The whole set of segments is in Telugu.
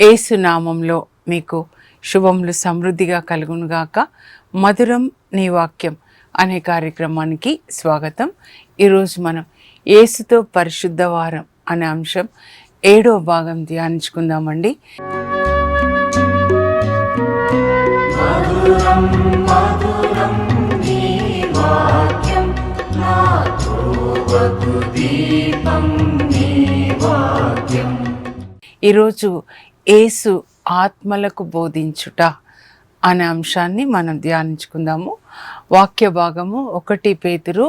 ఏసునామంలో మీకు శుభములు సమృద్ధిగా కలుగునుగాక మధురం నీ వాక్యం అనే కార్యక్రమానికి స్వాగతం. ఈరోజు మనం ఏసుతో పరిశుద్ధ వారం అనే అంశం ఏడో భాగం ధ్యానించుకుందామండి. మధురం వాక్యం నా ధ్రువకు దీపం నీ వాక్యం. ఈరోజు ఏసు ఆత్మలకు బోధించుట అనే అంశాన్ని మనం ధ్యానించుకుందాము. వాక్య భాగము ఒకటి పేతురు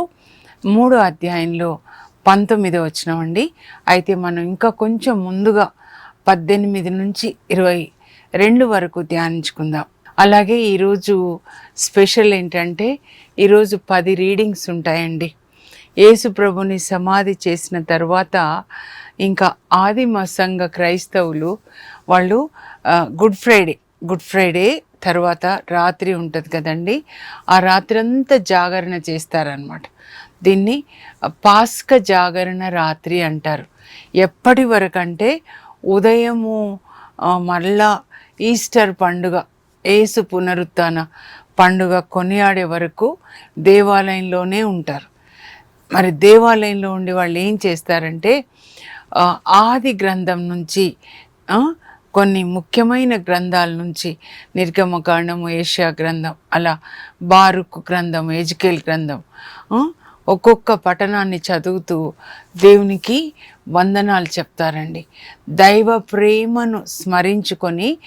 మూడో అధ్యాయంలో పంతొమ్మిది వచ్చినామండి అయితే మనం ఇంకా కొంచెం ముందుగా పద్దెనిమిది నుంచి ఇరవై రెండు వరకు ధ్యానించుకుందాం. అలాగే ఈరోజు స్పెషల్ ఏంటంటే ఈరోజు పది రీడింగ్స్ ఉంటాయండి. యేసు ప్రభుని సమాధి చేసిన తర్వాత ఇంకా ఆదిమ సంఘ క్రైస్తవులు వాళ్ళు గుడ్ ఫ్రైడే గుడ్ ఫ్రైడే తర్వాత రాత్రి ఉంటుంది కదండి. ఆ రాత్రి అంతా జాగరణ చేస్తారనమాట దీన్ని పాస్క జాగరణ రాత్రి అంటారు. ఎప్పటి వరకు అంటే ఉదయము ఆ, మళ్ళా ఈస్టర్ పండుగ ఏసు పునరుత్న పండుగ కొనియాడే వరకు దేవాలయంలోనే ఉంటారు. మరి దేవాలయంలో ఉండి వాళ్ళు ఏం చేస్తారంటే ఆది గ్రంథం నుంచి కొన్ని ముఖ్యమైన గ్రంథాల నుంచి నిర్గమకాండము ఏషియా గ్రంథం అలా బారుకు గ్రంథం ఎజుకేల్ గ్రంథం ఒక్కొక్క పఠనాన్ని చదువుతూ దేవునికి వందనాలు చెప్తారండి. దైవ ప్రేమను స్మరించుకొని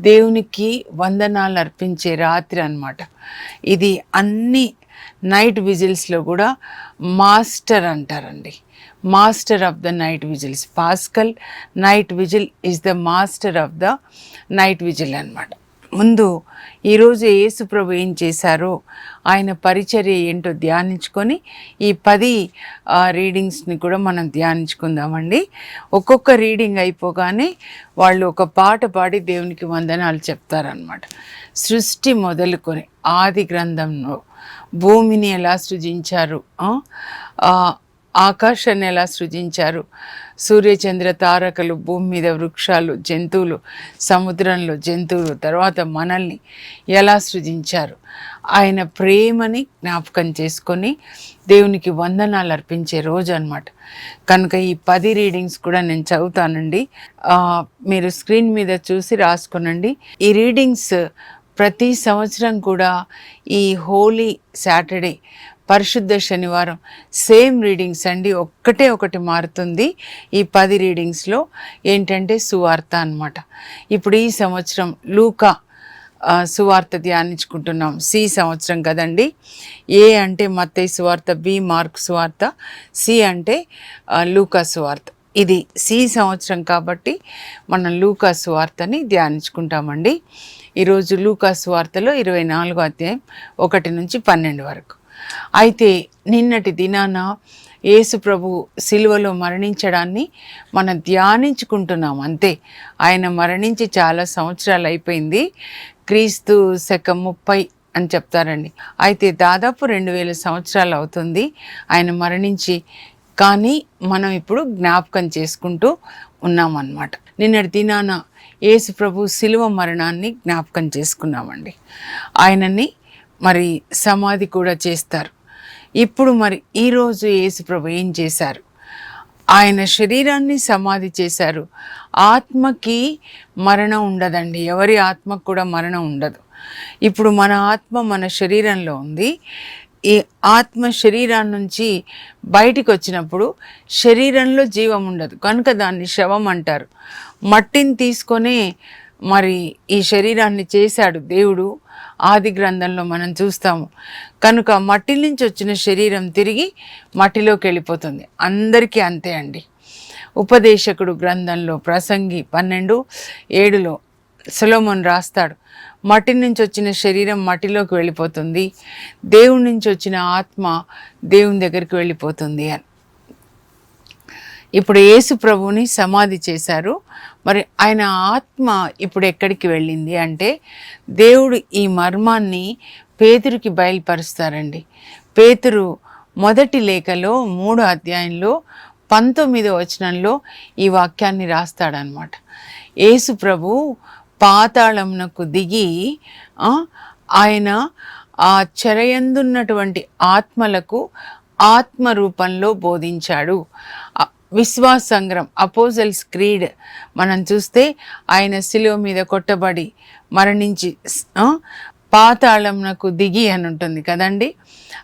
దేవునికి వందనాలు అర్పించే రాత్రి అన్నమాట. ఇది అన్ని నైట్ విజిల్స్లో కూడా మాస్టర్ అంటారండి. Master of the night whistles. Pascal night whistle is the master of the night whistle అన్నమాట. ముందు ఈరోజు యేసుప్రభు ఏం చేశారో ఆయన పరిచర్య ఏంటో ధ్యానించుకొని ఈ పది రీడింగ్స్ని కూడా మనం ధ్యానించుకుందామండి. ఒక్కొక్క రీడింగ్ అయిపోగానే వాళ్ళు ఒక పాట పాడి దేవునికి వందనాలు చెప్తారనమాట సృష్టి మొదలుకొని ఆది గ్రంథంలో భూమిని ఎలా సృజించారు ఆకాశాన్ని ఎలా సృజించారు? సూర్యచంద్ర తారకలు భూమి మీద వృక్షాలు జంతువులు సముద్రంలో జంతువులు తర్వాత మనల్ని ఎలా సృజించారు? ఆయన ప్రేమని జ్ఞాపకం చేసుకొని దేవునికి వందనాలు అర్పించే రోజు అనమాట కనుక ఈ పది రీడింగ్స్ కూడా నేను చదువుతానండి. మీరు స్క్రీన్ మీద చూసి రాసుకునండి. ఈ రీడింగ్స్ ప్రతి సంవత్సరం కూడా ఈ హోలీ సాటర్డే పరిశుద్ధ శనివారం. సేమ్ రీడింగ్స్ అండి ఒక్కటే ఒకటి మారుతుంది. ఈ పది రీడింగ్స్లో ఏంటంటే సువార్త అన్నమాట. ఇప్పుడు ఈ సంవత్సరం లూకా సువార్త ధ్యానించుకుంటున్నాం. సి సంవత్సరం కదండి. ఏ అంటే మత్తయి సువార్త బి మార్క్ సువార్త సి అంటే లూకా సువార్త. ఇది సి సంవత్సరం కాబట్టి మనం లూకా సువార్తని ధ్యానించుకుంటామండి. ఈరోజు లూకా సువార్తలో ఇరవై నాలుగో అధ్యాయం ఒకటి నుంచి పన్నెండు వరకు. అయితే నిన్నటి దినాన యేసు ప్రభు సిలువలో మరణించడాన్ని మనం ధ్యానించుకుంటున్నాం అంతే. ఆయన మరణించి చాలా సంవత్సరాలు అయిపోయింది. క్రీస్తు శకం ముప్పై అని చెప్తారండి. అయితే దాదాపు రెండు వేల సంవత్సరాలు అవుతుంది ఆయన మరణించి. కానీ మనం ఇప్పుడు జ్ఞాపకం చేసుకుంటూ ఉన్నామన్నమాట. నిన్నటి దినాన యేసు ప్రభు శిలువ మరణాన్ని జ్ఞాపకం చేసుకున్నామండి. ఆయనని మరి సమాధి కూడా చేస్తారు. ఇప్పుడు మరి ఈరోజు యేసుప్రభు ఏం చేశారు? ఆయన శరీరాన్ని సమాధి చేశారు. ఆత్మకి మరణం ఉండదండి. ఎవరి ఆత్మకు కూడా మరణం ఉండదు. ఇప్పుడు మన ఆత్మ మన శరీరంలో ఉంది. ఈ ఆత్మ శరీరం నుంచి బయటికి వచ్చినప్పుడు శరీరంలో జీవం ఉండదు. కనుక దాన్ని శవం అంటారు. మట్టిని తీసుకొనే మరి ఈ శరీరాన్ని చేశాడు దేవుడు. ఆది గ్రంథంలో మనం చూస్తాము. కనుక మట్టి నుంచి వచ్చిన శరీరం తిరిగి మట్టిలోకి వెళ్ళిపోతుంది. అందరికీ అంతే అండి. ఉపదేశకుడు గ్రంథంలో ప్రసంగి పన్నెండు ఏడులో సొలోమోన్ రాస్తాడు మట్టి నుంచి వచ్చిన శరీరం మట్టిలోకి వెళ్ళిపోతుంది. దేవుడి నుంచి వచ్చిన ఆత్మ దేవుని దగ్గరికి వెళ్ళిపోతుంది అని. ఇప్పుడు యేసు ప్రభుని సమాధి చేశారు. మరి ఆయన ఆత్మ ఇప్పుడు ఎక్కడికి వెళ్ళింది అంటే దేవుడు ఈ మర్మాన్ని పేతురికి బయలుపరుస్తారండి. పేతురు మొదటి లేఖలో మూడో అధ్యాయంలో పంతొమ్మిదో వచనంలో ఈ వాక్యాన్ని రాస్తాడనమాట. యేసు ప్రభు పాతాళమునకు దిగి ఆయన ఆ చెరయందున్నటువంటి ఆత్మలకు ఆత్మ రూపంలో బోధించాడు. విశ్వాస సంగ్రం అపోజల్స్ క్రీడ్ మనం చూస్తే ఆయన శిలువ మీద కొట్టబడి మరణించి ఆ, పాతాళంనకు దిగి అని ఉంటుంది కదండి.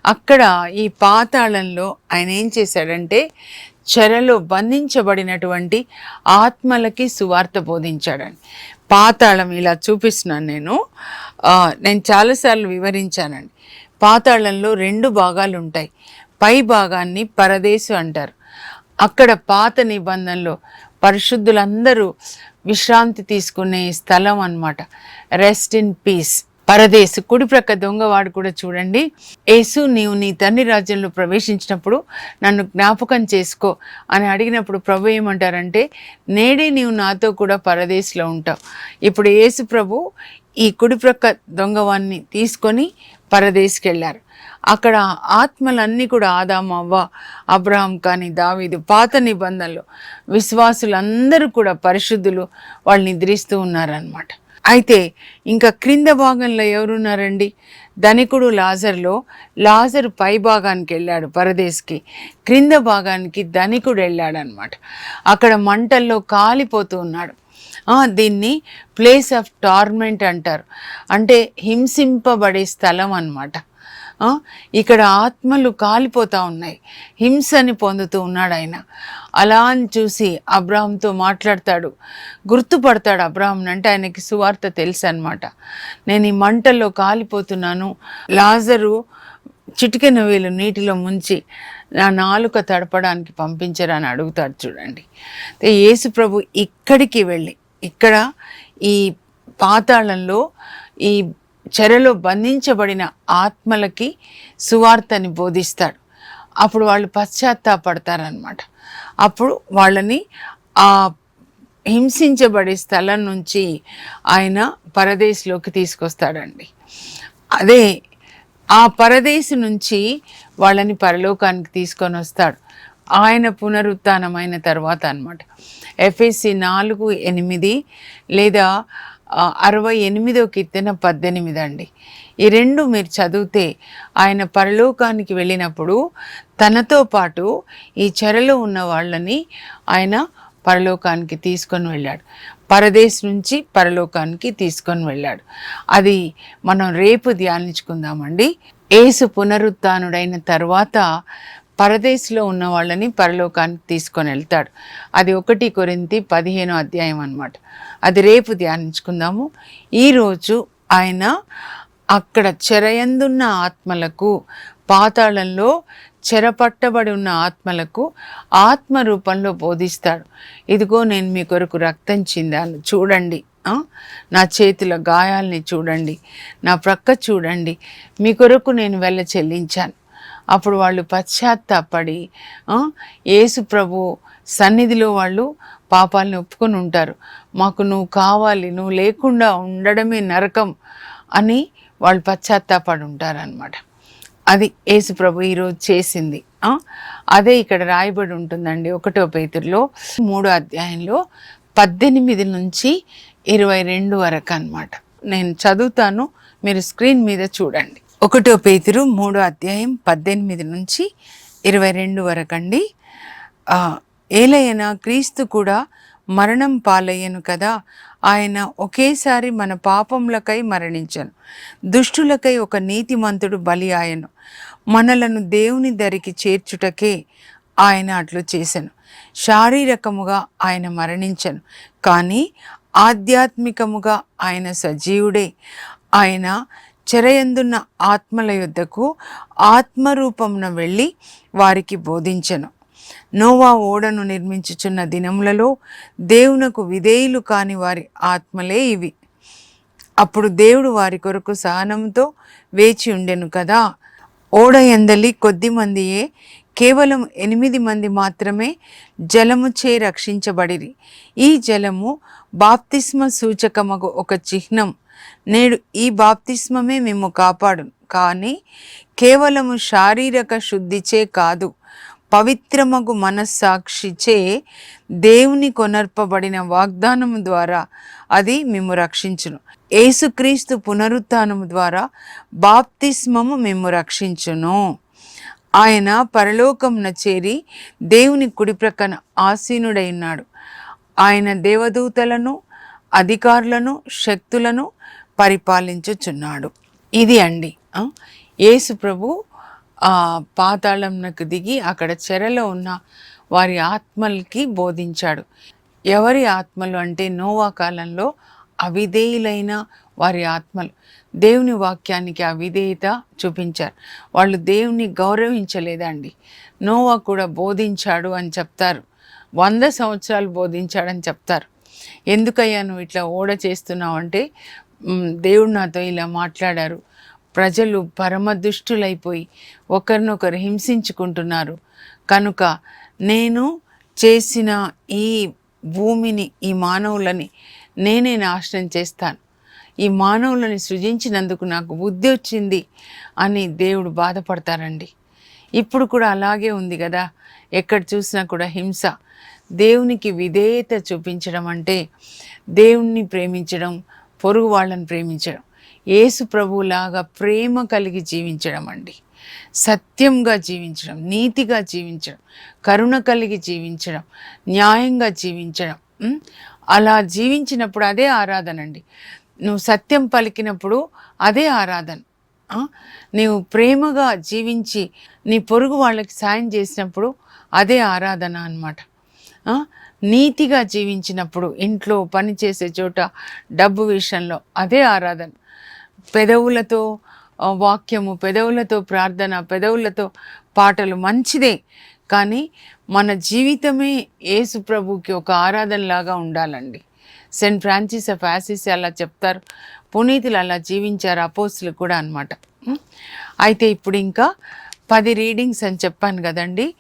అక్కడ ఈ పాతాళంలో ఆయన ఏం చేశాడంటే చెరలో బంధించబడినటువంటి ఆత్మలకి సువార్త బోధించాడని పాతాళం ఇలా చూపిస్తున్నాను నేను. నేను చాలాసార్లు వివరించానండి. పాతాళంలో రెండు భాగాలు ఉంటాయి. పై భాగాన్ని పరదేశు అంటారు. అక్కడ పాత నిబంధనలో పరిశుద్ధులందరూ విశ్రాంతి తీసుకునే స్థలం అన్నమాట. రెస్ట్ ఇన్ పీస్ పరదేశు కుడి ప్రక్క దొంగవాడు కూడా చూడండి. యేసు నీవు నీ తండ్రి రాజ్యంలో ప్రవేశించినప్పుడు నన్ను జ్ఞాపకం చేసుకో అని అడిగినప్పుడు ప్రభు ఏమంటారంటే నేడే నీవు నాతో కూడా పరదేశంలో ఉంటావు. ఇప్పుడు యేసు ప్రభు ఈ కుడి ప్రక్క దొంగవాన్ని తీసుకొని పరదేశికి వెళ్ళారు అక్కడ ఆత్మలన్నీ కూడా ఆదాము అవ్వ అబ్రహాం కానీ దావీదు పాత నిబంధనలు. విశ్వాసులందరూ కూడా పరిశుద్ధులు వాళ్ళు నిద్రిస్తూ ఉన్నారనమాట అయితే ఇంకా క్రింద భాగంలో ఎవరున్నారండి? ధనికుడు లాజర్లో లాజరు పై భాగానికి వెళ్ళాడు పరదేశ్కి. క్రింద భాగానికి ధనికుడు వెళ్ళాడనమాట అక్కడ మంటల్లో కాలిపోతూ ఉన్నాడు. దీన్ని ప్లేస్ ఆఫ్ టార్మెంట్ అంటారు. అంటే హింసింపబడే స్థలం అన్నమాట. ఇక్కడ ఆత్మలు కాలిపోతూ ఉన్నాయి. హింసని పొందుతూ ఉన్నాడు ఆయన. అలా అని చూసి అబ్రాహంతో మాట్లాడతాడు. గుర్తుపడతాడు అబ్రాహం అంటే ఆయనకి సువార్త తెలుసు అనమాట నేను ఈ మంటల్లో కాలిపోతున్నాను. లాజరు చిటికెన వేలు నీటిలో ముంచి నా నాలుక తడపడానికి పంపించరని అడుగుతాడు చూడండి. యేసు ప్రభు ఇక్కడికి వెళ్ళి ఇక్కడ ఈ పాతాళంలో ఈ చెరలో బంధించబడిన ఆత్మలకి సువార్తని బోధిస్తాడు. అప్పుడు వాళ్ళు పశ్చాత్తాపడతారనమాట అప్పుడు వాళ్ళని ఆ హింసించబడే స్థలం నుంచి ఆయన పరదేశంలోకి తీసుకొస్తాడండి. అదే ఆ పరదేశం నుంచి వాళ్ళని పరలోకానికి తీసుకొని వస్తాడు. ఆయన పునరుత్నమైన తర్వాత అన్నమాట. ఎఫ్ఎస్సి నాలుగు ఎనిమిది లేదా అరవై ఎనిమిదో కీర్తన పద్దెనిమిది అండి. ఈ రెండు మీరు చదివితే ఆయన పరలోకానికి వెళ్ళినప్పుడు తనతో పాటు ఈ చెరలో ఉన్న వాళ్ళని ఆయన పరలోకానికి తీసుకొని వెళ్ళాడు. పరదేశ్ నుంచి పరలోకానికి తీసుకొని వెళ్ళాడు. అది మనం రేపు ధ్యానించుకుందామండి. ఏసు పునరుత్నుడైన తర్వాత పరదేశంలో ఉన్న వాళ్ళని పరలోకానికి తీసుకొని వెళ్తాడు. అది ఒకటి కొరింతి పదిహేనో అధ్యాయం అన్నమాట. అది రేపు ధ్యానించుకుందాము. ఈరోజు ఆయన అక్కడ చెరయందున్న ఆత్మలకు పాతాళంలో చెరపట్టబడి ఉన్న ఆత్మలకు ఆత్మ రూపంలో బోధిస్తాడు. ఇదిగో నేను మీ కొరకు రక్తం చిందాను. చూడండి నా చేతుల గాయాల్ని చూడండి నా ప్రక్క చూడండి మీ కొరకు నేను వెళ్ళ చెల్లించాను. అప్పుడు వాళ్ళు పశ్చాత్తాపడి యేసు ప్రభు సన్నిధిలో వాళ్ళు పాపాలని ఒప్పుకొని ఉంటారు. మాకు నువ్వు కావాలి నువ్వు లేకుండా ఉండడమే నరకం అని వాళ్ళు పశ్చాత్తాపడి ఉంటారనమాట అది యేసు ప్రభు ఈరోజు చేసింది. అదే ఇక్కడ రాయబడి ఉంటుందండి ఒకటో పేతుల్లో మూడో అధ్యాయంలో పద్దెనిమిది నుంచి ఇరవై రెండు వరకు అన్నమాట. నేను చదువుతాను మీరు స్క్రీన్ మీద చూడండి. ఒకటో పేతురు మూడో అధ్యాయం పద్దెనిమిది నుంచి ఇరవై రెండు వరకు అండి. ఏలయన క్రీస్తు కూడా మరణం పాలయ్యను కదా. ఆయన ఒకేసారి మన పాపములకై మరణించను. దుష్టులకై ఒక నీతిమంతుడు బలి ఆయను. మనలను దేవుని దరికి చేర్చుటకే ఆయన అట్లు చేశాను శారీరకముగా ఆయన మరణించను. కానీ ఆధ్యాత్మికముగా ఆయన సజీవుడే. ఆయన చెరయందున్న ఆత్మల యొద్దకు ఆత్మరూపమున వెళ్ళి వారికి బోధించెను. నోవా ఓడను నిర్మించుచున్న దినములలో దేవునకు విధేయులు కాని వారి ఆత్మలే ఇవి. అప్పుడు దేవుడు వారి కొరకు సహనంతో వేచి ఉండెను కదా. ఓడ ఎందలి కొద్ది మందియే కేవలం ఎనిమిది మంది మాత్రమే జలముచే రక్షించబడిరి. ఈ జలము బాప్తిస్మ సూచకమగు ఒక చిహ్నం. నేడు ఈ బాప్తిస్మమే మేము కాపాడు కానీ కేవలము శారీరక శుద్ధిచే కాదు. పవిత్రమగు మనస్సాక్షిచే దేవుని కొనర్పబడిన వాగ్దానము ద్వారా అది మేము రక్షించును. ఏసుక్రీస్తు పునరుత్నము ద్వారా బాప్తిస్మము మేము రక్షించును. ఆయన పరలోకమున చేరి దేవుని కుడి ప్రక్కన ఆసీనుడై ఉన్నాడు. ఆయన దేవదూతలను అధికారులను శక్తులను పరిపాలించుచున్నాడు. ఇది అండి. ఆ, యేసు ప్రభు పాతాళంనకు దిగి అక్కడ చెరలో ఉన్న వారి ఆత్మలకి బోధించాడు. ఎవరి ఆత్మలు అంటే నోవా కాలంలో అవిధేయులైన వారి ఆత్మలు. దేవుని వాక్యానికి అవిధేయత చూపించారు. వాళ్ళు దేవుని గౌరవించలేదండి. నోవా కూడా బోధించాడు అని చెప్తారు. వంద సంవత్సరాలు బోధించాడని చెప్తారు. ఎందుకయ్యా నువ్వు ఇట్లా ఓడ చేస్తున్నావు అంటే దేవుడు నాతో ఇలా మాట్లాడారు. ప్రజలు పరమదుష్టులైపోయి ఒకరినొకరు హింసించుకుంటున్నారు. కనుక నేను చేసిన ఈ భూమిని ఈ మానవులని నేనే నాశనం చేస్తాను. ఈ మానవులని సృజించినందుకు నాకు బుద్ధి వచ్చింది అని దేవుడు బాధపడతారండి. ఇప్పుడు కూడా అలాగే ఉంది కదా. ఎక్కడ చూసినా కూడా హింస. దేవునికి విధేయత చూపించడం అంటే దేవుణ్ణి ప్రేమించడం పొరుగు వాళ్ళని ప్రేమించడం. యేసు ప్రభువులాగా ప్రేమ కలిగి జీవించడం అండి. సత్యంగా జీవించడం నీతిగా జీవించడం కరుణ కలిగి జీవించడం న్యాయంగా జీవించడం అలా జీవించినప్పుడు అదే ఆరాధన అండి. నువ్వు సత్యం పలికినప్పుడు అదే ఆరాధన. నీవు ప్రేమగా జీవించి నీ పొరుగు వాళ్ళకి సాయం చేసినప్పుడు అదే ఆరాధన అన్నమాట. నీతిగా జీవించినప్పుడు ఇంట్లో పని చేసే చోట డబ్బు విషయంలో అదే ఆరాధన. పెదవులతో వాక్యము పెదవులతో ప్రార్థన పెదవులతో పాటలు మంచిదే. కానీ మన జీవితమే యేసు ప్రభుకి ఒక ఆరాధనలాగా ఉండాలండి. సెయింట్ ఫ్రాన్సిస్ ఆఫ్ యాసిస్ అలా చెప్తారు. పునీతులు అలా జీవించారు అపోస్తులు కూడా అనమాట అయితే ఇప్పుడు ఇంకా పది రీడింగ్స్ అని చెప్పాను కదండి.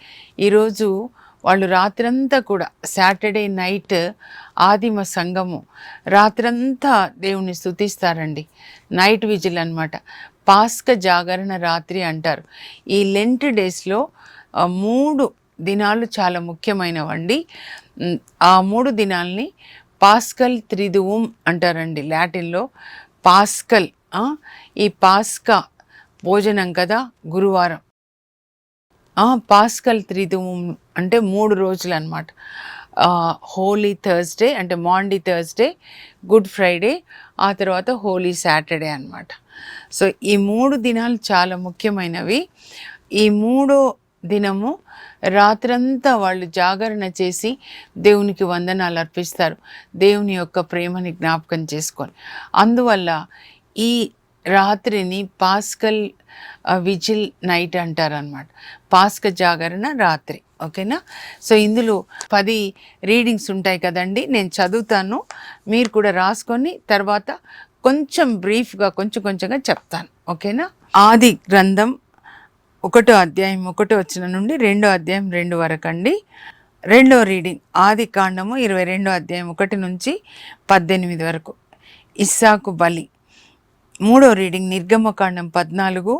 ఈరోజు వాళ్ళు రాత్రంతా కూడా సాటర్డే నైట్ ఆదిమ సంఘము రాత్రంతా దేవుని స్తుతిస్తారండి. నైట్ విజిల్ అన్నమాట. పాస్క జాగరణ రాత్రి అంటారు. ఈ లెంట్ డేస్లో మూడు దినాలు చాలా ముఖ్యమైనవండి. ఆ మూడు దినాల్ని పాస్కల్ త్రిదువం అంటారండి లాటిన్లో. పాస్కల్ ఈ పాస్కా భోజనం కదా గురువారం. పాస్కల్ త్రిదువం అంటే మూడు రోజులు అనమాట హోలీ థర్స్డే అంటే మాండీ థర్స్డే గుడ్ ఫ్రైడే ఆ తర్వాత హోలీ సాటర్డే అన్నమాట. సో ఈ మూడు దినాలు చాలా ముఖ్యమైనవి. ఈ మూడో దినము రాత్రంతా వాళ్ళు జాగరణ చేసి దేవునికి వందనాలు అర్పిస్తారు. దేవుని యొక్క ప్రేమని జ్ఞాపకం చేసుకొని అందువల్ల ఈ రాత్రిని పాస్కల్ విజిల్ నైట్ అంటారనమాట పాస్క జాగరణ రాత్రి. ఓకేనా? సో ఇందులో పది రీడింగ్స్ ఉంటాయి కదండి. నేను చదువుతాను. మీరు కూడా రాసుకొని తర్వాత కొంచెం బ్రీఫ్గా కొంచెం కొంచెంగా చెప్తాను. ఓకేనా? ఆది గ్రంథం ఒకటో అధ్యాయం ఒకటో వచ్చిన నుండి రెండో అధ్యాయం రెండు వరకు అండి రెండో రీడింగ్ ఆది కాండము ఇరవై రెండో అధ్యాయం ఒకటి నుంచి పద్దెనిమిది వరకు. ఇస్సాకు బలి. మూడో రీడింగ్ నిర్గమకాండం పద్నాలుగు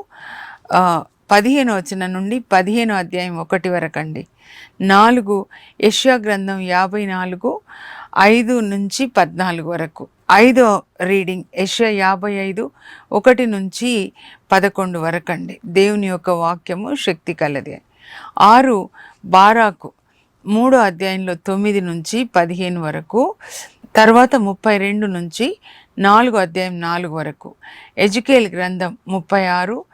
పదిహేను వచనం నుండి పదిహేను అధ్యాయం ఒకటి వరకు అండి నాలుగు యష్యా గ్రంథం యాభై నాలుగు ఐదు నుంచి పద్నాలుగు వరకు. ఐదో రీడింగ్ యష్యా యాభై ఐదు ఒకటి నుంచి పదకొండు వరకు అండి దేవుని యొక్క వాక్యము శక్తి కలది. ఆరు బారాకు మూడో అధ్యాయంలో తొమ్మిది నుంచి పదిహేను వరకు తర్వాత ముప్పై రెండు నుంచి నాలుగు అధ్యాయం నాలుగు వరకు. ఎజుకేల్ గ్రంథం ముప్పై ఆరు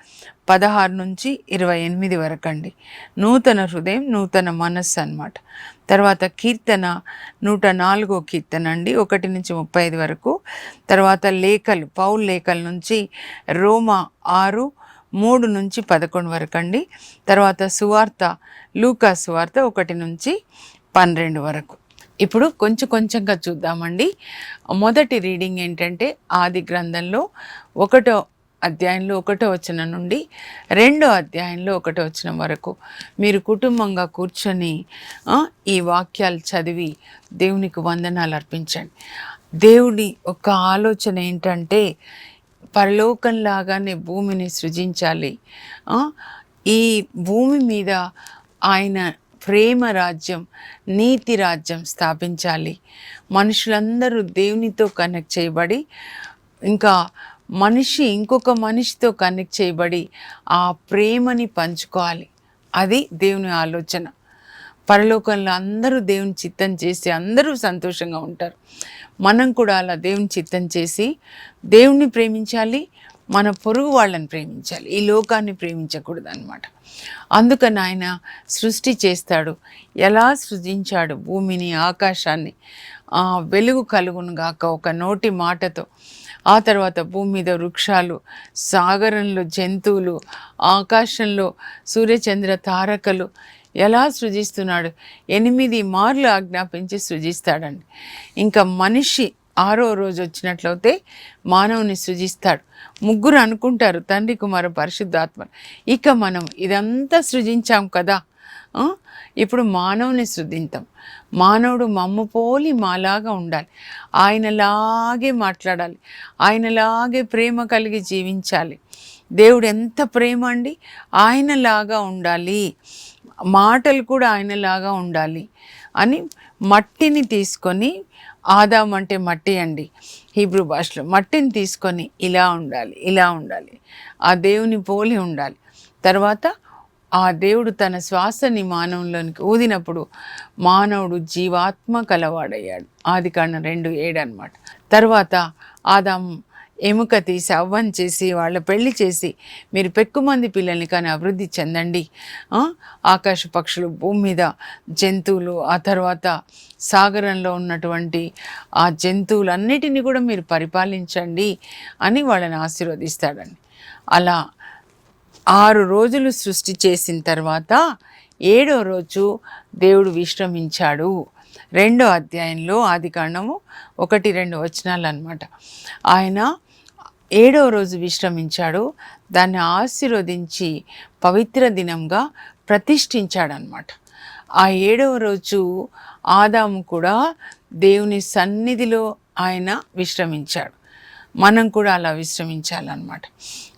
పదహారు నుంచి ఇరవై ఎనిమిది వరకు అండి నూతన హృదయం నూతన మనస్సు అన్నమాట. తర్వాత కీర్తన నూట నాలుగో కీర్తన అండి ఒకటి నుంచి ముప్పై ఐదు వరకు. తర్వాత లేఖలు పౌల్ లేఖల నుంచి రోమా ఆరు మూడు నుంచి పదకొండు వరకు అండి తర్వాత సువార్త లూకా సువార్త ఒకటి నుంచి పన్నెండు వరకు. ఇప్పుడు కొంచెం కొంచెంగా చూద్దామండి. మొదటి రీడింగ్ ఏంటంటే ఆది గ్రంథంలో ఒకటో అధ్యాయంలో ఒకటో వచనం నుండి రెండో అధ్యాయంలో ఒకటో వచనం వరకు మీరు కుటుంబంగా కూర్చొని ఈ వాక్యాలు చదివి దేవునికి వందనాలు అర్పించండి. దేవుడి ఒక ఆలోచన ఏంటంటే పరలోకంలాగానే భూమిని సృజించాలి. ఈ భూమి మీద ఆయన ప్రేమ రాజ్యం నీతి రాజ్యం స్థాపించాలి. మనుషులందరూ దేవునితో కనెక్ట్ చేయబడి ఇంకా మనిషి ఇంకొక మనిషితో కనెక్ట్ చేయబడి ఆ ప్రేమని పంచుకోవాలి. అది దేవుని ఆలోచన. పరలోకంలో అందరూ దేవుని చిత్తం చేసి అందరూ సంతోషంగా ఉంటారు. మనం కూడా అలా దేవుని చిత్తం చేసి దేవుణ్ణి ప్రేమించాలి మన పొరుగు వాళ్ళని ప్రేమించాలి. ఈ లోకాన్ని ప్రేమించకూడదు అనమాట అందుకని ఆయన సృష్టి చేస్తాడు. ఎలా సృజించాడు భూమిని ఆకాశాన్ని వెలుగు కలుగును గాక ఒక నోటి మాటతో. ఆ తర్వాత భూమి మీద వృక్షాలు సాగరంలో జంతువులు ఆకాశంలో సూర్యచంద్ర తారకలు. ఎలా సృజిస్తున్నాడు? ఎనిమిది మార్లు ఆజ్ఞాపించి సృజిస్తాడండి. ఇంకా మనిషి ఆరో రోజు వచ్చినట్లయితే మానవుని సృజిస్తాడు. ముగ్గురు అనుకుంటారు తండ్రి కుమార పరిశుద్ధాత్మ. ఇక మనం ఇదంతా సృజించాం కదా. ఇప్పుడు మానవుని సృజింతాం. మానవుడు మమ్మ పోలి మాలాగా ఉండాలి. ఆయనలాగే మాట్లాడాలి. ఆయనలాగే ప్రేమ కలిగి జీవించాలి. దేవుడు ఎంత ప్రేమ అండి? ఆయనలాగా ఉండాలి. మాటలు కూడా ఆయనలాగా ఉండాలి అని మట్టిని తీసుకొని ఆదాం అంటే మట్టి అండి. హీబ్రూ భాషలో మట్టిని తీసుకొని ఇలా ఉండాలి ఇలా ఉండాలి. ఆ దేవుని పోలి ఉండాలి. తర్వాత ఆ దేవుడు తన శ్వాసని మానవులోనికి ఊదినప్పుడు మానవుడు జీవాత్మ కలవాడయ్యాడు. ఆది కాండం రెండు ఏడు అనమాట తర్వాత ఆదాం ఎముక తీసి అవ్వం చేసి వాళ్ళ పెళ్ళి చేసి మీరు పెక్కుమంది పిల్లల్ని కానీ అభివృద్ధి చెందండి. ఆకాశ పక్షులు భూమి మీద జంతువులు ఆ తర్వాత సాగరంలో ఉన్నటువంటి ఆ జంతువులన్నిటినీ కూడా మీరు పరిపాలించండి అని వాళ్ళని ఆశీర్వదిస్తాడండి. అలా ఆరు రోజులు సృష్టి చేసిన తర్వాత ఏడో రోజు దేవుడు విశ్రమించాడు. రెండో అధ్యాయంలో ఆది కాండము ఒకటి రెండు వచనాలు అనమాట ఆయన ఏడో రోజు విశ్రమించాడు. దాన్ని ఆశీర్వదించి పవిత్ర దినంగా ప్రతిష్ఠించాడనమాట ఆ ఏడవ రోజు ఆదాము కూడా దేవుని సన్నిధిలో ఆయన విశ్రమించాడు. మనం కూడా అలా విశ్రమించాలన్నమాట.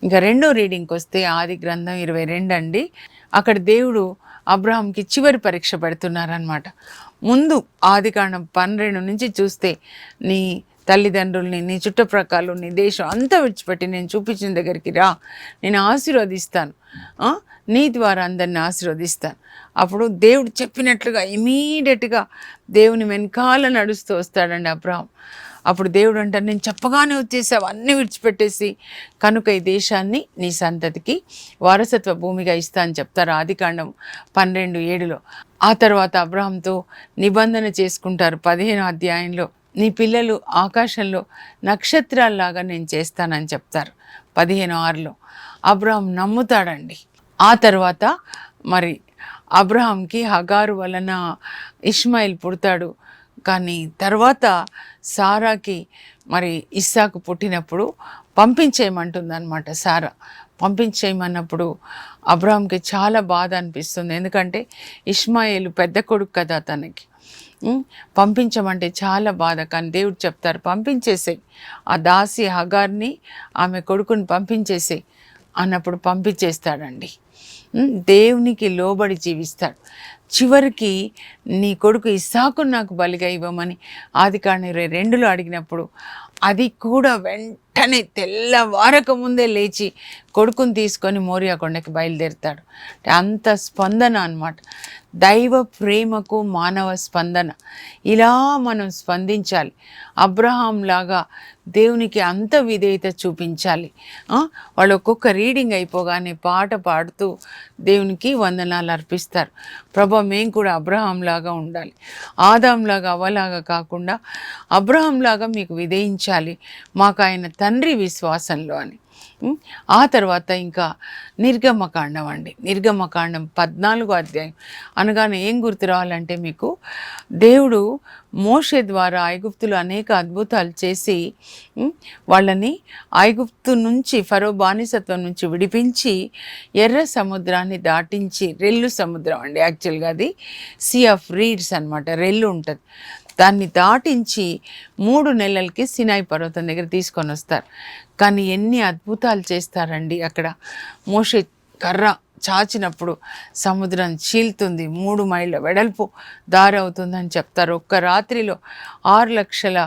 ఇంకా రెండో రీడింగ్కి వస్తే ఆది గ్రంథం ఇరవై రెండు అండి. అక్కడ దేవుడు అబ్రహాంకి చివరి పరీక్ష పెడుతున్నారనమాట ముందు ఆది కాండం పన్నెండు నుంచి చూస్తే నీ తల్లిదండ్రుల్ని నీ చుట్టుప్రక్కలు నీ దేశం అంతా విడిచిపెట్టి నేను చూపించిన దగ్గరికి రా. నేను ఆశీర్వదిస్తాను. నీ ద్వారా అందరిని ఆశీర్వదిస్తాను. అప్పుడు దేవుడు చెప్పినట్లుగా ఇమీడియట్గా దేవుని వెనకాల నడుస్తూ వస్తాడండి అబ్రాహం. అప్పుడు దేవుడు అంటారు నేను చెప్పగానే వచ్చేసావు. అన్నీ విడిచిపెట్టేసి కనుక ఈ దేశాన్ని నీ సంతతికి వారసత్వ భూమిగా ఇస్తా అని చెప్తారు ఆదికాండం పన్నెండు ఏడులో. ఆ తర్వాత అబ్రహంతో నిబంధన చేసుకుంటారు పదిహేను అధ్యాయంలో. నీ పిల్లలు ఆకాశంలో నక్షత్రాల్లాగా నేను చేస్తానని చెప్తారు. పదిహేను ఆరులో. అబ్రహం నమ్ముతాడండి. ఆ తర్వాత మరి అబ్రహాంకి హగారు వలన ఇష్మాయిల్ పుడతాడు. కానీ తర్వాత సారాకి మరి ఇస్సాకు పుట్టినప్పుడు పంపించేయమంటుందన్నమాట సారా. పంపించేయమన్నప్పుడు అబ్రహాంకి చాలా బాధ అనిపిస్తుంది. ఎందుకంటే ఇష్మాయిల్ పెద్ద కొడుకు కదా తనకి. పంపించమంటే చాలా బాధ కానీ దేవుడు చెప్తారు పంపించేసే. ఆ దాసి హగార్ని ఆమె కొడుకుని పంపించేసే అన్నప్పుడు పంపించేస్తాడండి. దేవునికి లోబడి జీవిస్తాడు. చివరికి నీ కొడుకు ఇస్సాకు నాకు బలిగా ఇవ్వమని ఆది కాని ఇరవై రెండులో అడిగినప్పుడు అది కూడా వెంటనే తెల్లవారక ముందే లేచి కొడుకుని తీసుకొని మోరియా కొండకి బయలుదేరుతాడు. అంటే అంత స్పందన అనమాట దైవ ప్రేమకు మానవ స్పందన. ఇలా మనం స్పందించాలి. అబ్రహాం లాగా దేవునికి అంత విధేయత చూపించాలి. వాళ్ళు ఒక్కొక్క రీడింగ్ అయిపోగానే పాట పాడుతూ దేవునికి వందనాలు అర్పిస్తారు. ప్రభా మేము కూడా అబ్రహాం లాగా ఉండాలి. ఆదాం లాగా అవలాగా కాకుండా అబ్రహాం లాగా మీకు విధేయించాలి. మాకు ఆయన తండ్రి విశ్వాసంలో అని. ఆ తర్వాత ఇంకా నిర్గమకాండం అండి. నిర్గమకాండం పద్నాలుగో అధ్యాయం. అనగానే ఏం గుర్తు రావాలంటే మీకు దేవుడు మోషే ద్వారా ఐగుప్తులు అనేక అద్భుతాలు చేసి వాళ్ళని ఐగుప్తు నుంచి ఫరో బానిసత్వం నుంచి విడిపించి ఎర్ర సముద్రాన్ని దాటించి రెల్లు సముద్రం అండి యాక్చువల్గా అది. సీ ఆఫ్ రీడ్స్ అనమాట రెల్లు ఉంటుంది. దాన్ని దాటించి మూడు నెలలకి సినాయి పర్వతం దగ్గర తీసుకొని వస్తారు. కానీ ఎన్ని అద్భుతాలు చేస్తారండి అక్కడ. మోషే కర్ర చాచినప్పుడు సముద్రం చీల్తుంది. మూడు మైళ్ళ వెడల్పు దారి అవుతుందని చెప్తారు. ఒక్క రాత్రిలో ఆరు లక్షల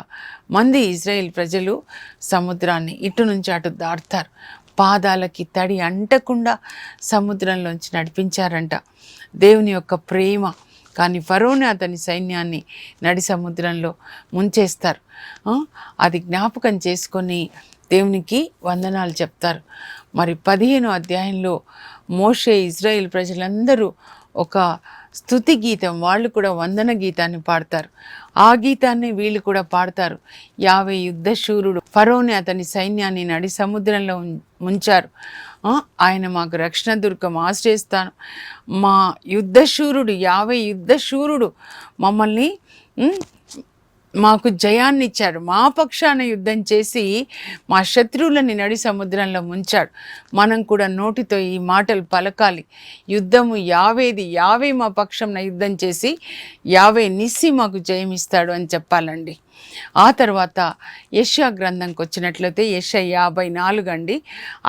మంది ఇజ్రాయిల్ ప్రజలు సముద్రాన్ని ఇటు నుంచి అటు దాటుతారు. పాదాలకి తడి అంటకుండా సముద్రంలోంచి నడిపించారంట. దేవుని యొక్క ప్రేమ కానీ ఫరోని అతని సైన్యాన్ని నడి సముద్రంలో ముంచేస్తారు. అది జ్ఞాపకం చేసుకొని దేవునికి వందనాలు చెప్తారు. మరి పదిహేను అధ్యాయంలో మోషే ఇజ్రాయిల్ ప్రజలందరూ ఒక స్తుతి గీతం వాళ్ళు కూడా వందన గీతాన్ని పాడతారు. ఆ గీతాన్ని వీళ్ళు కూడా పాడతారు. యాభై యుద్ధశూరుడు ఫరోని అతని సైన్యాన్ని నడి సముద్రంలో ఉం- ముంచారు. ఆయన మాకు రక్షణ దుర్గం ఆశ్రయిస్తాను. మా యుద్ధశూరుడు యాభై యుద్ధశూరుడు మమ్మల్ని మాకు జయాన్ని ఇచ్చాడు మా పక్షాన యుద్ధం చేసి మా శత్రువులని నడి సముద్రంలో ముంచాడు. మనం కూడా నోటితో ఈ మాటలు పలకాలి. యుద్ధము యావేది యావే మా పక్షంన యుద్ధం చేసి యావే నిస్సి మాకు జయమిస్తాడు అని చెప్పాలండి. ఆ తర్వాత యష్యా గ్రంథంకి వచ్చినట్లయితే యశ యాభై నాలుగు అండి.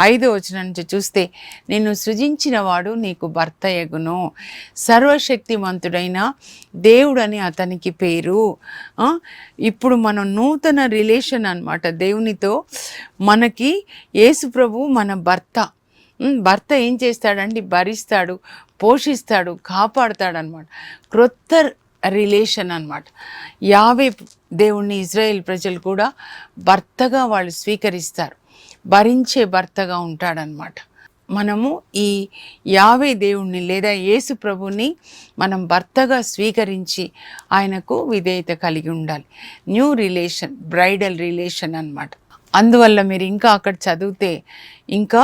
ఐదో వచ్చిన నుంచి చూస్తే నిన్ను సృజించిన వాడు నీకు భర్త ఎగును. సర్వశక్తిమంతుడైన దేవుడని అతనికి పేరు. ఇప్పుడు మనం నూతన రిలేషన్ అనమాట దేవునితో మనకి యేసుప్రభు మన భర్త. భర్త ఏం చేస్తాడండి? భరిస్తాడు పోషిస్తాడు కాపాడుతాడు అనమాట క్రొత్త రిలేషన్ అన్నమాట. యావే దేవుణ్ణి ఇజ్రాయెల్ ప్రజలు కూడా భర్తగా వాళ్ళు స్వీకరిస్తారు. భరించే భర్తగా ఉంటాడనమాట మనము ఈ యావే దేవుణ్ణి లేదా యేసు ప్రభుని మనం భర్తగా స్వీకరించి ఆయనకు విధేయత కలిగి ఉండాలి. న్యూ రిలేషన్ బ్రైడల్ రిలేషన్ అన్నమాట. అందువల్ల మీరు ఇంకా అక్కడ చదివితే ఇంకా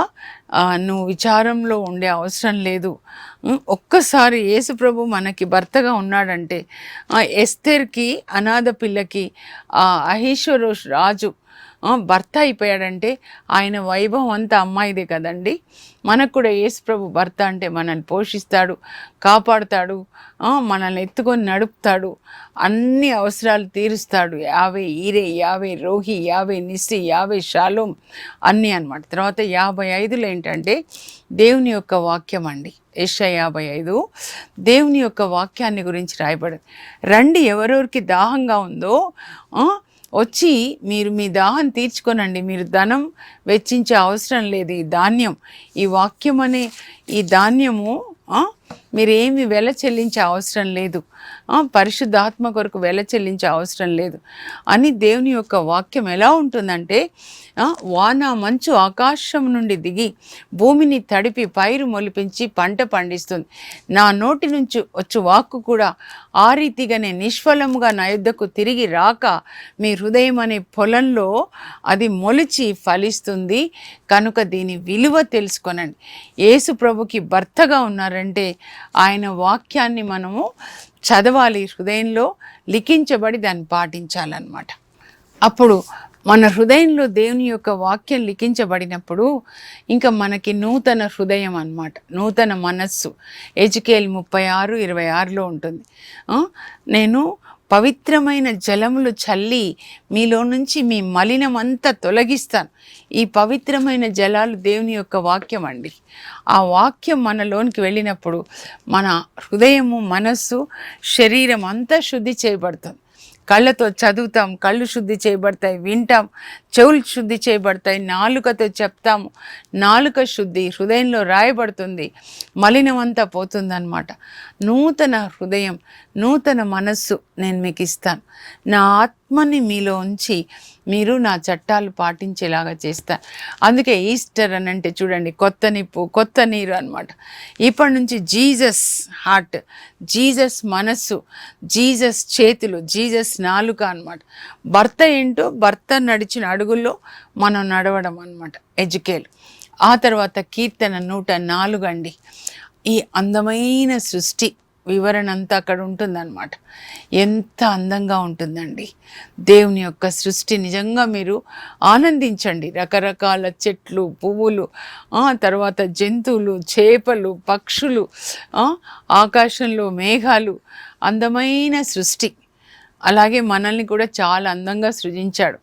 నువ్వు విచారంలో ఉండే అవసరం లేదు. ఒక్కసారి యేసుప్రభు మనకి భర్తగా ఉన్నాడంటే ఎస్తేర్కి అనాథ పిల్లకి ఆ అహీశ్వరోష్ రాజు భర్త అయిపోయాడంటే ఆయన వైభవం అంతా అమ్మాయిదే కదండి. మనకు కూడా యేసుప్రభు భర్త అంటే మనల్ని పోషిస్తాడు కాపాడుతాడు మనల్ని ఎత్తుకొని నడుపుతాడు అన్ని అవసరాలు తీరుస్తాడు. యావే ఈరే యావే రోహి యావే నిస్సి యావే షాలోం అన్నీ అన్నమాట. తర్వాత యాభై ఐదులో ఏంటంటే దేవుని యొక్క వాక్యం అండి. యశ యాభై ఐదు దేవుని యొక్క వాక్యాన్ని గురించి రాయబడింది. రండి ఎవరెవరికి దాహంగా ఉందో వచ్చి మీరు మీ దాహం తీర్చుకోనండి. మీరు ధనం వెచ్చించే అవసరం లేదు. ఈ ధాన్యం ఈ వాక్యం అనే ఈ ధాన్యము మీరేమి వెల చెల్లించే అవసరం లేదు. పరిశుద్ధాత్మ కొరకు వెల చెల్లించే అవసరం లేదు. అని దేవుని యొక్క వాక్యం ఎలా ఉంటుందంటే వాన మంచు ఆకాశం నుండి దిగి భూమిని తడిపి పైరు మొలిపించి పంట పండిస్తుంది. నా నోటి నుంచి వచ్చు వాక్కు కూడా ఆ రీతిగానే నిష్ఫలముగా నా యుద్ధకు తిరిగి రాక మీ హృదయం అనే పొలంలో అది మొలిచి ఫలిస్తుంది. కనుక దీని విలువ తెలుసుకొనండి. యేసు ప్రభుకి భర్తగా ఉన్నారంటే ఆయన వాక్యాన్ని మనము చదవాలి హృదయంలో లిఖించబడి దాన్ని పాటించాలన్నమాట. అప్పుడు మన హృదయంలో దేవుని యొక్క వాక్యం లిఖించబడినప్పుడు ఇంకా మనకి నూతన హృదయం అన్నమాట. నూతన మనస్సు. ఎజుకేల్ ముప్పై ఆరు ఇరవై ఆరులో ఉంటుంది. నేను పవిత్రమైన జలములు చల్లి మీలో నుంచి మీ మలినమంతా తొలగిస్తాను. ఈ పవిత్రమైన జలాలు దేవుని యొక్క వాక్యం అండి. ఆ వాక్యం మనలోనికి వెళ్ళినప్పుడు మన హృదయము మనస్సు శరీరం అంతా శుద్ధి చేయబడుతుంది. కళ్ళతో చదువుతాం కళ్ళు శుద్ధి చేయబడతాయి వింటాం చెవులు శుద్ధి చేయబడతాయి నాలుకతో చెప్తాము. నాలుక శుద్ధి హృదయంలో రాయబడుతుంది మలినమంతా పోతుందన్నమాట. నూతన హృదయం నూతన మనస్సు నేను మీకు ఇస్తాను. నా ఆత్మని మీలో ఉంచి మీరు నా చట్టాలు పాటించేలాగా చేస్తా. అందుకే ఈస్టర్ అని అంటే చూడండి కొత్త నిప్పు కొత్త నీరు అనమాట ఇప్పటి నుంచి జీజస్ హార్ట్ జీజస్ మనస్సు జీజస్ చేతులు జీజస్ నాలుక అన్నమాట. భర్త ఏంటో భర్త నడిచిన అడుగుల్లో మనం నడవడం అన్నమాట ఎడ్యుకేల్. ఆ తర్వాత కీర్తన నూట నాలుగు అండి. ఈ అందమైన సృష్టి. వివరణ అంతా అక్కడ ఉంటుందన్నమాట. ఎంత అందంగా ఉంటుందండి. దేవుని యొక్క సృష్టి నిజంగా మీరు ఆనందించండి. రకరకాల చెట్లు పువ్వులు ఆ తర్వాత జంతువులు చేపలు పక్షులు ఆకాశంలో మేఘాలు అందమైన సృష్టి. అలాగే మనల్ని కూడా చాలా అందంగా సృజించాడు.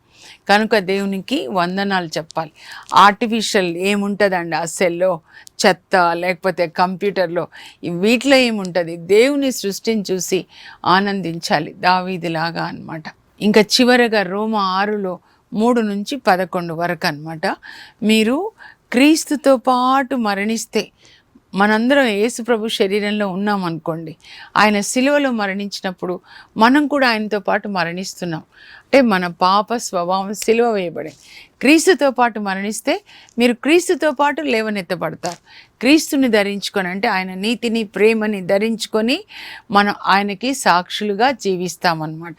కనుక దేవునికి వందనాలు చెప్పాలి. ఆర్టిఫిషియల్ ఏముంటుందండి ఆ సెల్లో చెత్త లేకపోతే కంప్యూటర్లో? వీటిలో ఏముంటుంది? దేవుని సృష్టిని చూసి ఆనందించాలి. దావీదిలాగా అన్నమాట. ఇంకా చివరగా రోమ ఆరులో మూడు నుంచి పదకొండు వరకు అన్నమాట. మీరు క్రీస్తుతో పాటు మరణిస్తే మనందరం యేసు ప్రభు శరీరంలో ఉన్నాం అనుకోండి. ఆయన సిలువలో మరణించినప్పుడు మనం కూడా ఆయనతో పాటు మరణిస్తున్నాం. అంటే మన పాప స్వభావం సిలువ వేయబడే. క్రీస్తుతో పాటు మరణిస్తే మీరు క్రీస్తుతో పాటు లేవనెత్తబడతారు. క్రీస్తుని ధరించుకొని అంటే ఆయన నీతిని ప్రేమని ధరించుకొని మనం ఆయనకి సాక్షులుగా జీవిస్తామన్నమాట.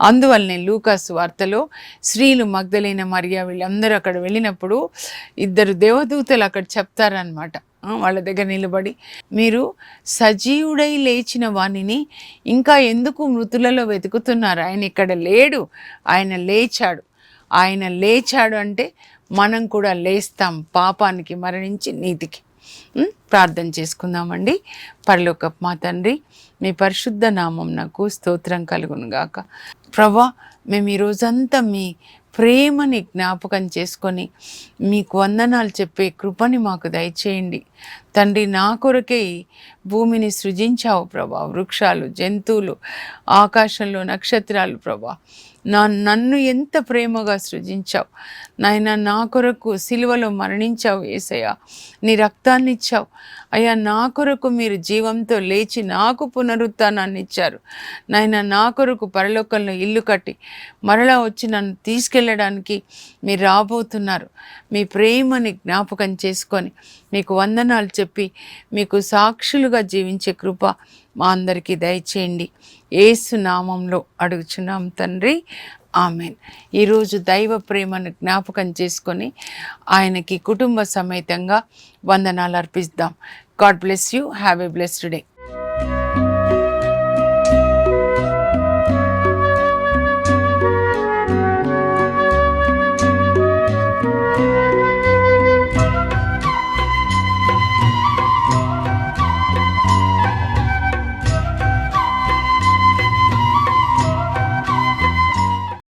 అందువల్లనే లూకాసు వార్తలో స్త్రీలు మగ్ధలైన మరియా వీళ్ళందరూ అక్కడ వెళ్ళినప్పుడు ఇద్దరు దేవదూతలు అక్కడ చెప్తారనమాట వాళ్ళ దగ్గర నిలబడి మీరు సజీవుడై లేచిన వాణిని ఇంకా ఎందుకు మృతులలో వెతుకుతున్నారు? ఆయన ఇక్కడ లేడు ఆయన లేచాడు. ఆయన లేచాడు అంటే మనం కూడా లేస్తాం పాపానికి మరణించి నీతికి. ప్రార్థన చేసుకుందామండి. పరలోక మా తండ్రి మీ పరిశుద్ధ నామం నాకు స్తోత్రం కలుగును గాక ప్రభా మేము ఈ రోజంతా మీ ప్రేమని జ్ఞాపకం చేసుకొని మీకు వందనాలు చెప్పే కృపని మాకు దయచేయండి. తండ్రి నా కొరకే భూమిని సృజించావు ప్రభా. వృక్షాలు జంతువులు ఆకాశంలో నక్షత్రాలు ప్రభా. నా నన్ను ఎంత ప్రేమగా సృజించావు. నాయన నా కొరకు సిలువలో మరణించావు ఏసయ్య. నీ రక్తాన్ని ఇచ్చావు. అయ్యా నా కొరకు మీరు జీవంతో లేచి నాకు పునరుత్నాన్ని ఇచ్చారు. నాయన నా కొరకు పరలోకంలో ఇల్లు కట్టి మరలా వచ్చి నన్ను తీసుకెళ్ళడానికి మీరు రాబోతున్నారు. మీ ప్రేమని జ్ఞాపకం చేసుకొని మీకు వందనాలు చెప్పి మీకు సాక్షులుగా జీవించే కృప మా అందరికీ దయచేయండి. ఏసు నామంలో అడుగుచున్నాం తండ్రి. ఆమెన్. ఈరోజు దైవ ప్రేమను జ్ఞాపకం చేసుకొని ఆయనకి కుటుంబ సమేతంగా వందనాలు అర్పిస్తాం God bless you. Have a blessed day.